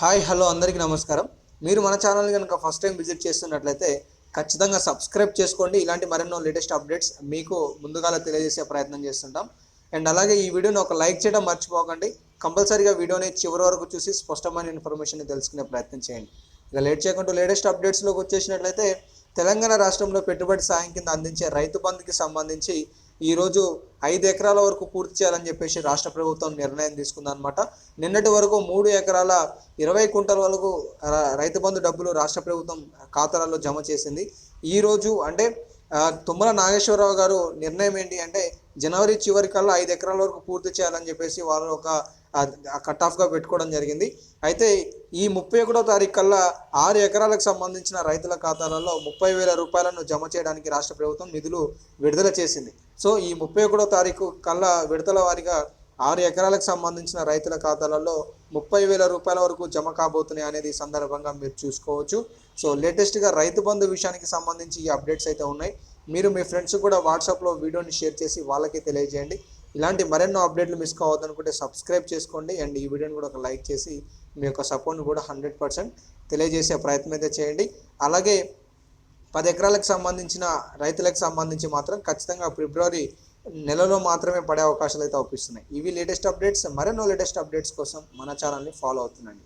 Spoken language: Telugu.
హాయ్ హలో అందరికీ నమస్కారం. మీరు మన ఛానల్ కనుక ఫస్ట్ టైం విజిట్ చేస్తున్నట్లయితే ఖచ్చితంగా సబ్స్క్రైబ్ చేసుకోండి. ఇలాంటి మరెన్నో లేటెస్ట్ అప్డేట్స్ మీకు ముందుగా తెలియజేసే ప్రయత్నం చేస్తుంటాం. అండ్ అలాగే ఈ వీడియోని ఒక లైక్ చేయడం మర్చిపోకండి. కంపల్సరీగా వీడియోని చివరి వరకు చూసి స్పష్టమైన ఇన్ఫర్మేషన్ తెలుసుకునే ప్రయత్నం చేయండి. ఇక లేట్ చేయకుండా లేటెస్ట్ అప్డేట్స్లోకి వచ్చేసినట్లయితే తెలంగాణ రాష్ట్రంలో పెట్టుబడి సాయం కింద అందించే రైతు బంధుకి సంబంధించి ఈరోజు ఐదు ఎకరాల వరకు పూర్తి చేయాలని చెప్పేసి రాష్ట్ర ప్రభుత్వం నిర్ణయం తీసుకుందనమాట నిన్నటి వరకు మూడు ఎకరాల ఇరవై కుంటల వరకు రైతు బంధు డబ్బులు రాష్ట్ర ప్రభుత్వం ఖాతాలలో జమ చేసింది. ఈరోజు అంటే తుమ్మల నాగేశ్వరరావు గారు నిర్ణయం ఏంటి అంటే జనవరి చివరి కల్లా ఐదు ఎకరాల వరకు పూర్తి చేయాలని చెప్పేసి వాళ్ళు ఒక కట్ ఆఫ్గా పెట్టుకోవడం జరిగింది. అయితే ఈ ముప్పై ఒకటో తారీఖు కల్లా ఆరు ఎకరాలకు సంబంధించిన రైతుల ఖాతాలలో ముప్పై వేల రూపాయలను జమ చేయడానికి రాష్ట్ర ప్రభుత్వం నిధులు విడుదల చేసింది. సో ఈ ముప్పై ఒకటో తారీఖు కల్లా విడతల వారిగా ఆరు ఎకరాలకు సంబంధించిన రైతుల ఖాతాలలో ముప్పై వేల రూపాయల వరకు జమ కాబోతున్నాయి అనేది సందర్భంగా మీరు చూసుకోవచ్చు. సో లేటెస్ట్గా రైతు బంధు విషయానికి సంబంధించి ఈ అప్డేట్స్ అయితే ఉన్నాయి. మీరు మీ ఫ్రెండ్స్ కూడా వాట్సాప్లో వీడియోని షేర్ చేసి వాళ్ళకి తెలియజేయండి. ఇలాంటి మరెన్నో అప్డేట్లు మిస్ కావద్దనుకుంటే సబ్స్క్రైబ్ చేసుకోండి అండ్ ఈ వీడియోని కూడా ఒక లైక్ చేసి మీ యొక్క సపోర్ట్ని కూడా హండ్రెడ్ పర్సెంట్ తెలియజేసే ప్రయత్నం అయితే చేయండి. అలాగే పది ఎకరాలకు సంబంధించిన రైతులకు సంబంధించి మాత్రం ఖచ్చితంగా ఫిబ్రవరి నెలలో మాత్రమే పడే అవకాశాలు అయితే అవుపిస్తున్నాయి ఇవి లేటెస్ట్ అప్డేట్స్. మరెన్నో లేటెస్ట్ అప్డేట్స్ కోసం మన ఛానల్ని ఫాలో అవుతుందండి